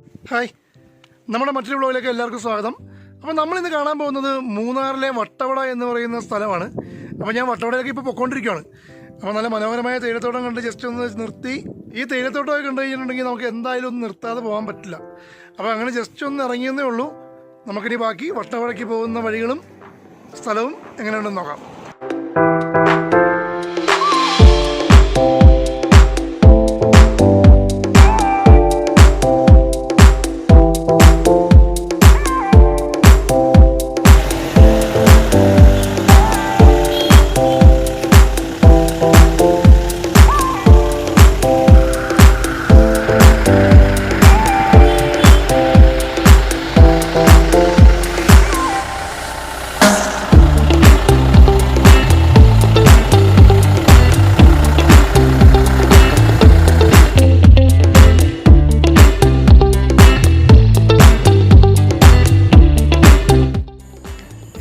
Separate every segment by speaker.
Speaker 1: Hi. നമ്മുടെ മറ്റൊരു വ്ളോഗിലേക്ക് എല്ലാവർക്കും സ്വാഗതം. അപ്പോൾ നമ്മളിന്ന് കാണാൻ പോകുന്നത് മൂന്നാറിലെ വട്ടവട എന്ന് പറയുന്ന സ്ഥലമാണ്. അപ്പോൾ ഞാൻ വട്ടവടയിലേക്ക് ഇപ്പോൾ പൊയ്ക്കൊണ്ടിരിക്കുകയാണ് അപ്പോൾ നല്ല മനോഹരമായ തേയിലത്തോട്ടം കണ്ട് ജസ്റ്റ് ഒന്ന് നിർത്തി. ഈ തേയിലത്തോട്ടമൊക്കെ കണ്ടു കഴിഞ്ഞിട്ടുണ്ടെങ്കിൽ നമുക്ക് എന്തായാലും ഒന്ന് നിർത്താതെ പോകാൻ പറ്റില്ല. അപ്പോൾ അങ്ങനെ ജസ്റ്റ് ഒന്ന് ഇറങ്ങിയെന്നേ ഉള്ളൂ. നമുക്കിനി ബാക്കി വട്ടവടയ്ക്ക് പോകുന്ന വഴികളും സ്ഥലവും എങ്ങനെയുണ്ടെന്ന് നോക്കാം.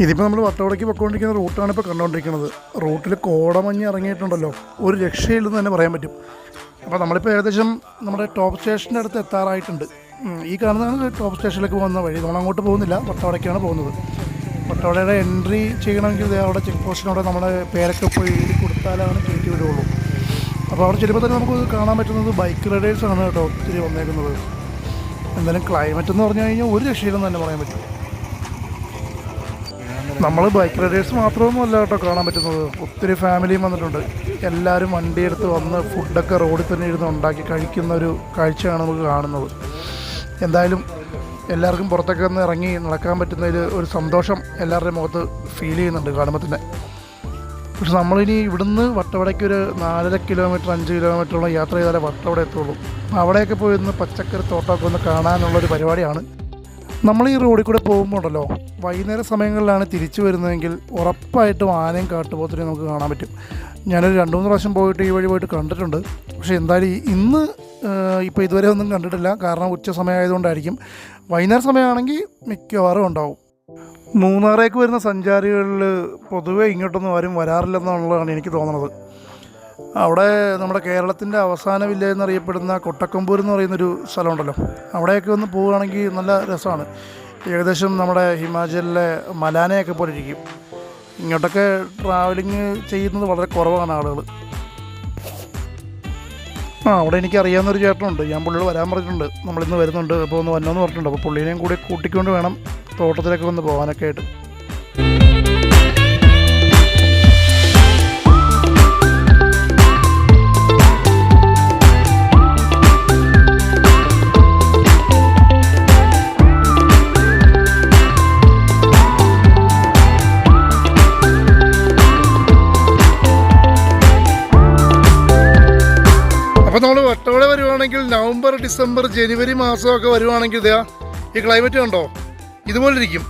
Speaker 1: ഇതിപ്പോൾ നമ്മൾ വട്ടവടയ്ക്ക് പൊയ്ക്കൊണ്ടിരിക്കുന്ന റൂട്ടാണ് ഇപ്പോൾ കണ്ടുകൊണ്ടിരിക്കുന്നത് റൂട്ടിൽ കോടമഞ്ഞ് ഇറങ്ങിയിട്ടുണ്ടല്ലോ. ഒരു രക്ഷയില്ലെന്ന് തന്നെ പറയാൻ പറ്റും. അപ്പോൾ നമ്മളിപ്പോൾ ഏകദേശം നമ്മുടെ ടോപ്പ് സ്റ്റേഷന്റെ അടുത്ത് എത്താറായിട്ടുണ്ട്. ഈ കാണുന്നതാണ് ടോപ്പ് സ്റ്റേഷനിലേക്ക് പോകുന്ന വഴി. നമ്മൾ അങ്ങോട്ട് പോകുന്നില്ല. വട്ടവടയ്ക്കാണ് പോകുന്നത്. വട്ടവടയുടെ എൻട്രി ചെയ്യണമെങ്കിൽ അവിടെ ചെക്ക് പോസ്റ്റിനോടെ നമ്മുടെ പേരൊക്കെ പോയി എഴുതി കൊടുത്താലാണ് കയറ്റി വിടുകയുള്ളൂ. അപ്പോൾ അവിടെ ചെല്ലുമ്പോൾ തന്നെ നമുക്ക് കാണാൻ പറ്റുന്നത് ബൈക്ക് റൈഡേഴ്സാണ് കേട്ടോ ഒത്തിരി വന്നേക്കുന്നത്. എന്തായാലും ക്ലൈമറ്റ് എന്ന് പറഞ്ഞു കഴിഞ്ഞാൽ ഒരു രക്ഷയില്ലെന്ന് തന്നെ പറയാൻ പറ്റും. നമ്മൾ ബൈക്ക് റൈഡേഴ്സ് മാത്രമൊന്നുമല്ല കേട്ടോ കാണാൻ പറ്റുന്നത്. ഒത്തിരി ഫാമിലിയും വന്നിട്ടുണ്ട്. എല്ലാവരും വണ്ടിയെടുത്ത് വന്ന് ഫുഡൊക്കെ റോഡിൽ തന്നെ ഇരുന്ന് ഉണ്ടാക്കി കഴിക്കുന്ന ഒരു കാഴ്ചയാണ് നമുക്ക് കാണുന്നത്. എന്തായാലും എല്ലാവർക്കും പുറത്തൊക്കെ ഒന്ന് ഇറങ്ങി നടക്കാൻ പറ്റുന്നതിൽ ഒരു സന്തോഷം എല്ലാവരുടെയും മുഖത്ത് ഫീൽ ചെയ്യുന്നുണ്ട് കാണുമ്പോൾ തന്നെ. പക്ഷെ നമ്മളിനി ഇവിടുന്ന് വട്ടവടയ്ക്ക് ഒരു നാലര കിലോമീറ്റർ അഞ്ച് കിലോമീറ്ററോളം യാത്ര ചെയ്താലേ വട്ടവട എത്തുള്ളൂ. അവിടെയൊക്കെ പോയി ഒന്ന് പച്ചക്കറി തോട്ടമൊക്കെ ഒന്ന് കാണാനുള്ളൊരു പരിപാടിയാണ്. നമ്മൾ ഈ റോഡിൽ കൂടെ പോകുമ്പോഴല്ലോ വൈകുന്നേര സമയങ്ങളിലാണ് തിരിച്ചു വരുന്നതെങ്കിൽ ഉറപ്പായിട്ടും ആനയും കാട്ടുപോത്തിനെയും നമുക്ക് കാണാൻ പറ്റും. ഞാനൊരു രണ്ട് മൂന്ന് പ്രാവശ്യം പോയിട്ട് ഈ വഴി പോയിട്ട് കണ്ടിട്ടുണ്ട്. പക്ഷേ എന്തായാലും ഇന്ന് ഇപ്പോൾ ഇതുവരെ ഒന്നും കണ്ടിട്ടില്ല. കാരണം ഉച്ച സമയമായതുകൊണ്ടായിരിക്കും. വൈകുന്നേര സമയമാണെങ്കിൽ മിക്കവാറും ഉണ്ടാവും. മൂന്നാറേക്ക് വരുന്ന സഞ്ചാരികളിൽ പൊതുവേ ഇങ്ങോട്ടൊന്നും ആരും വരാറില്ലെന്നുള്ളതാണ് എനിക്ക് തോന്നുന്നത് അവിടെ നമ്മുടെ കേരളത്തിന്റെ അവസാന വില്ലേജ് എന്നറിയപ്പെടുന്ന കൊട്ടക്കമ്പൂർ എന്ന് പറയുന്നൊരു സ്ഥലമുണ്ടല്ലോ. അവിടെയൊക്കെ ഒന്ന് പോവുകയാണെങ്കിൽ നല്ല രസമാണ്. ഏകദേശം നമ്മുടെ ഹിമാചലിലെ മലാനയൊക്കെ പോലെ ഇരിക്കും. ഇങ്ങോട്ടൊക്കെ ട്രാവലിങ് ചെയ്യുന്നത് വളരെ കുറവാണ് ആളുകൾ ആ അവിടെ എനിക്ക് അറിയാവുന്നൊരു ചേട്ടനുണ്ട്. ഞാൻ പുള്ളിയോട് വരാൻ പറഞ്ഞിട്ടുണ്ട്. നമ്മളിന്ന് വരുന്നുണ്ട്. അപ്പോൾ ഒന്ന് വന്നോ എന്ന് പറഞ്ഞിട്ടുണ്ട്. അപ്പോൾ പുള്ളീനെയും കൂടി കൂട്ടിക്കൊണ്ട് വേണം തോട്ടത്തിലൊക്കെ ഒന്ന് പോകാനൊക്കെ ആയിട്ട്. നവംബർ ഡിസംബർ ജനുവരി മാസമൊക്കെ വരുവാണെങ്കിൽ ഇതാ ഈ ക്ലൈമറ്റ് കണ്ടോ? ഇതുപോലെ ഇരിക്കും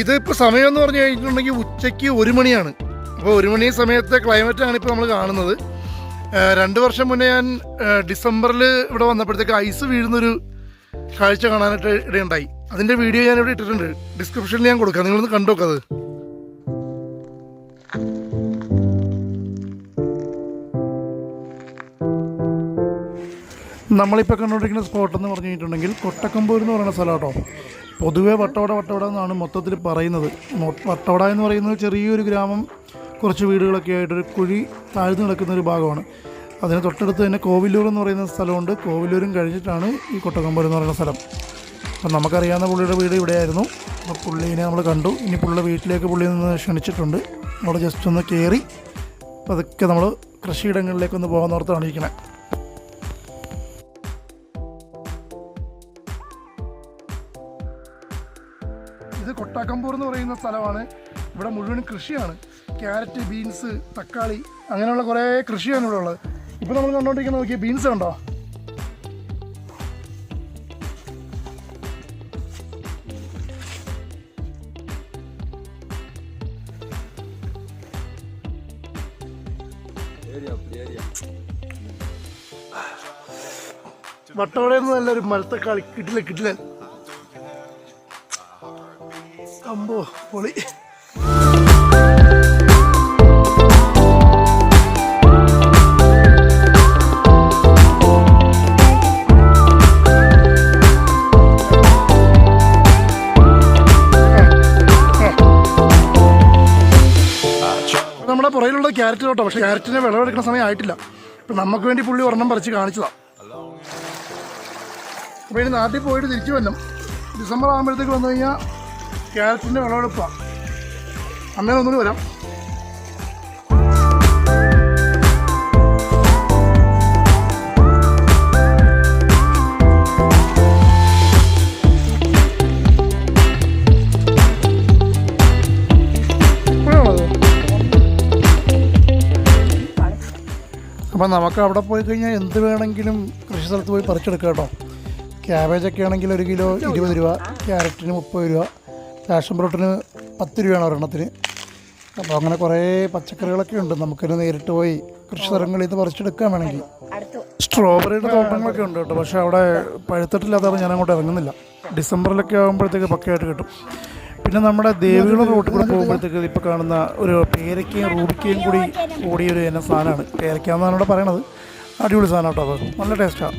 Speaker 1: ഇതിപ്പോൾ സമയം എന്ന് പറഞ്ഞു കഴിഞ്ഞിട്ടുണ്ടെങ്കിൽ ഉച്ചയ്ക്ക് ഒരു മണിയാണ്. അപ്പോൾ ഒരു മണി സമയത്തെ ക്ലൈമറ്റാണ് ഇപ്പോൾ നമ്മൾ കാണുന്നത്. രണ്ട് വർഷം മുന്നേ ഞാൻ ഡിസംബറിൽ ഇവിടെ വന്നപ്പോഴത്തേക്ക് ഐസ് വീഴുന്നൊരു കാഴ്ച കാണാനായിട്ട് ഇടയുണ്ടായി. അതിന്റെ വീഡിയോ ഞാൻ ഇവിടെ ഇട്ടിട്ടുണ്ട് ഡിസ്ക്രിപ്ഷനിൽ ഞാൻ കൊടുക്കാം. നിങ്ങളൊന്ന് കണ്ടു നോക്കത് നമ്മളിപ്പോൾ കണ്ടുകൊണ്ടിരിക്കുന്ന സ്പോട്ട് എന്ന് പറഞ്ഞു കഴിഞ്ഞിട്ടുണ്ടെങ്കിൽ കൊട്ടക്കമ്പൂർ എന്ന് പറയുന്ന സ്ഥലം കേട്ടോ. പൊതുവേ വട്ടവട വട്ടവട എന്നാണ് മൊത്തത്തിൽ പറയുന്നത്. വട്ടവട എന്ന് പറയുന്നത് ചെറിയൊരു ഗ്രാമം കുറച്ച് വീടുകളൊക്കെ ആയിട്ടൊരു കുഴി താഴ്ന്നു കിടക്കുന്ന ഒരു ഭാഗമാണ്. അതിന് തൊട്ടടുത്ത് തന്നെ കോവിലൂർ എന്ന് പറയുന്ന സ്ഥലമുണ്ട്. കോവിലൂരും കഴിഞ്ഞിട്ടാണ് ഈ കൊട്ടക്കമ്പൂർ എന്ന് പറയുന്ന സ്ഥലം. അപ്പം നമുക്കറിയാവുന്ന പുള്ളിയുടെ വീട് ഇവിടെയായിരുന്നു. അപ്പോൾ പുള്ളീനെ നമ്മൾ കണ്ടു. ഇനി പുള്ളിയുടെ വീട്ടിലേക്ക് പുള്ളി നിന്ന് ക്ഷണിച്ചിട്ടുണ്ട്. അവിടെ ജസ്റ്റ് ഒന്ന് കയറി പതുക്കെ നമ്മൾ കൃഷിയിടങ്ങളിലേക്കൊന്ന് പോകാൻ ഓർത്താണ് ഇരിക്കണേ ഇത് കൊട്ടാക്കമ്പൂർ എന്ന് പറയുന്ന സ്ഥലമാണ്. ഇവിടെ മുഴുവൻ കൃഷിയാണ്. ക്യാരറ്റ് ബീൻസ് തക്കാളി അങ്ങനെയുള്ള കുറേ കൃഷിയാണ് ഇവിടെ ഉള്ളത്. ഇപ്പോൾ നമ്മൾ കണ്ടുകൊണ്ടിരിക്കുന്ന നോക്കിയ ബീൻസ് ഉണ്ടോ വട്ടവടയിൽ നിന്ന് നല്ലൊരു മരത്തക്കാളി കിട്ടില്ല കിട്ടില്ല? അമ്പോ പൊളി. നമ്മുടെ പുറയിലുള്ള ക്യാരറ്റ് കേട്ടോ പക്ഷെ ക്യാരറ്റിനെ വിളവെടുക്കുന്ന സമയം ആയിട്ടില്ല. ഇപ്പം നമുക്ക് വേണ്ടി പുള്ളി ഒരെണ്ണം പറിച്ച് കാണിച്ചതാ. അപ്പോൾ ഇനി നാട്ടിൽ പോയിട്ട് തിരിച്ചു വരണം. ഡിസംബർ ആകുമ്പോഴത്തേക്ക് വന്നു കഴിഞ്ഞാൽ ക്യാരറ്റിന്റെ വിളവെടുപ്പാണ് അമ്മേനെ ഒന്നുകൂടി വരാം. അപ്പം നമുക്ക് അവിടെ പോയി കഴിഞ്ഞാൽ എന്ത് വേണമെങ്കിലും കൃഷി സ്ഥലത്ത് പോയി പറിച്ചെടുക്കാം കേട്ടോ. ക്യാബേജൊക്കെ ആണെങ്കിൽ ഒരു കിലോ ഇരുപത് രൂപ ക്യാരറ്റിന് മുപ്പത് രൂപ. പാഷൻ ഫ്രൂട്ടിന് പത്ത് രൂപയാണ് ഒരെണ്ണത്തിന്. അപ്പോൾ അങ്ങനെ കുറേ പച്ചക്കറികളൊക്കെ ഉണ്ട്. നമുക്കിത് നേരിട്ട് പോയി കൃഷി ഇത് നിന്ന് പറിച്ചെടുക്കാൻ വേണമെങ്കിൽ. സ്ട്രോബെറിയുടെ തോട്ടങ്ങളൊക്കെ ഉണ്ട് കേട്ടോ. പക്ഷേ അവിടെ പഴുത്തിട്ടില്ലാത്തതാണ് ഞാൻ അങ്ങോട്ട് ഇറങ്ങുന്നില്ല. ഡിസംബറിലൊക്കെ ആകുമ്പോഴത്തേക്ക് പക്കയായിട്ട് കിട്ടും. പിന്നെ നമ്മുടെ ദേവികളുടെ റോട്ടിൽ കൂടെ പോകുമ്പോഴത്തേക്ക് ഇപ്പോൾ കാണുന്ന ഒരു പേരയ്ക്കയും റൂബിക്കയും കൂടി കൂടിയൊരു ഇനം സാധനമാണ്. പേരയ്ക്ക എന്നാണ് ഇവിടെ പറയണത്. അടിപൊളി സാധനം കേട്ടോ അത്. നല്ല ടേസ്റ്റാണ്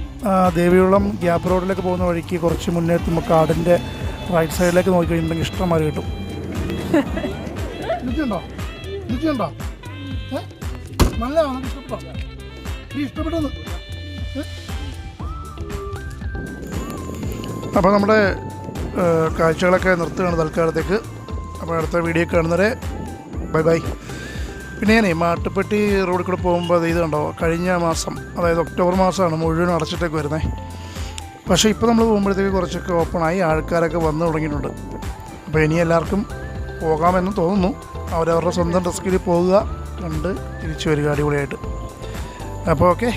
Speaker 1: ദേവികുളം ഗ്യാപ്പ് റോഡിലേക്ക് പോകുന്ന വഴിക്ക് കുറച്ച് മുന്നേ നമുക്ക് കാടിന്റെ റൈറ്റ് സൈഡിലേക്ക് നോക്കി കഴിഞ്ഞിട്ടുണ്ടെങ്കിൽ ഇഷ്ടംമാതിരി കിട്ടും. രുചിയുണ്ടോ രുചിയുണ്ടോ ഏ? നല്ലതാണ്? ഇഷ്ടപ്പെട്ടോ? നീ ഇഷ്ടപ്പെട്ടത് അപ്പോൾ നമ്മുടെ കാഴ്ചകളൊക്കെ നിർത്തുകയാണ് തൽക്കാലത്തേക്ക്. അപ്പോൾ അടുത്ത വീഡിയോ കാണുന്നവരെ ബൈ ബൈ. പിന്നെ ഞാനേ മാട്ടുപ്പെട്ടി റോഡിൽ കൂടെ പോകുമ്പോൾ അത് ഇത് കണ്ടോ കഴിഞ്ഞ മാസം അതായത് ഒക്ടോബർ മാസമാണ് മുഴുവൻ അടച്ചിട്ടേക്ക് വരുന്നത് പക്ഷേ ഇപ്പോൾ നമ്മൾ പോകുമ്പോഴത്തേക്ക് കുറച്ചൊക്കെ ഓപ്പണായി ആൾക്കാരൊക്കെ വന്നു തുടങ്ങിയിട്ടുണ്ട്. അപ്പോൾ ഇനി എല്ലാവർക്കും പോകാമെന്ന് തോന്നുന്നു. അവരവരുടെ സ്വന്തം റിസ്കിൽ പോകുക കണ്ട് തിരിച്ചു വരിക അടിപൊളിയായിട്ട്. അപ്പോൾ ഓക്കെ.